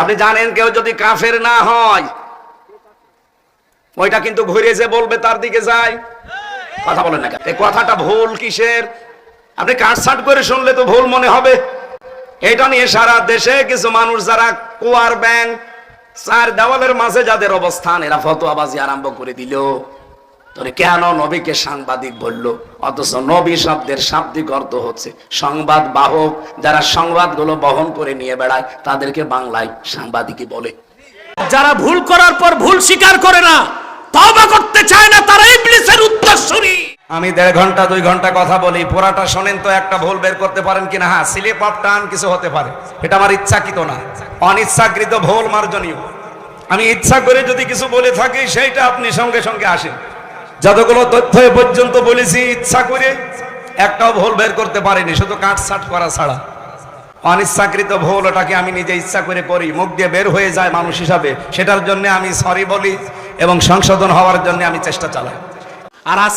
আপনি জানেন কেউ যদি কাফের না হয়, ওইটা কিন্তু ঘুরে যে বলবে তার দিকে যায়। কথা বলেন না এই কথাটা ভুল কিসের? আপনি কাটছাট করে শুনলে তো ভুল মনে হবে। এটা নিয়ে সারা দেশে কিছু মানুষ যারা কুয়ার ব্যাং চার দেওয়ালের মাঝে যাদের অবস্থান, এরা ফতোয়াবাজি আরম্ভ করে দিল। তোরে কেন নবীকে সাংবাদিক বলল? অথচ নবী শব্দের শাব্দিক অর্থ হচ্ছে সংবাদ বাহক। যারা সংবাদগুলো বহন করে নিয়ে বেড়ায় তাদেরকে বাংলায় সাংবাদিকই বলে। যারা ভুল করার পর ভুল স্বীকার করে না তবা করতে চায় না তারা ইবলিসের উত্তরসূরি। আমি দেড় ঘণ্টা দুই ঘণ্টা কথা বলি পুরাটা শোনেন তো একটা ভুল বের করতে পারেন কিনা? হ্যাঁ স্লিপ অফ টান কিছু হতে পারে। এটা আমার ইচ্ছাকৃত না। অনিচ্ছাকৃত ভুল মার্জনীয়। আমি ইচ্ছা করে যদি কিছু বলে থাকি সেইটা আপনি সঙ্গে সঙ্গে আসেন। যতগুলো তথ্য এ পর্যন্ত বলেছি, ইচ্ছা করে একটাও ভুল বের করতে পারিনি, শুধু কাটছাট করা ছাড়া। অনিচ্ছাকৃত ভুল ওটাকে আমি নিজে ইচ্ছা করে করি, মুখ দিয়ে বের হয়ে যায় মানুষ হিসাবে, সেটার জন্য আমি সরি বলি এবং সংশোধন হওয়ার জন্য আমি চেষ্টা চালাই। আর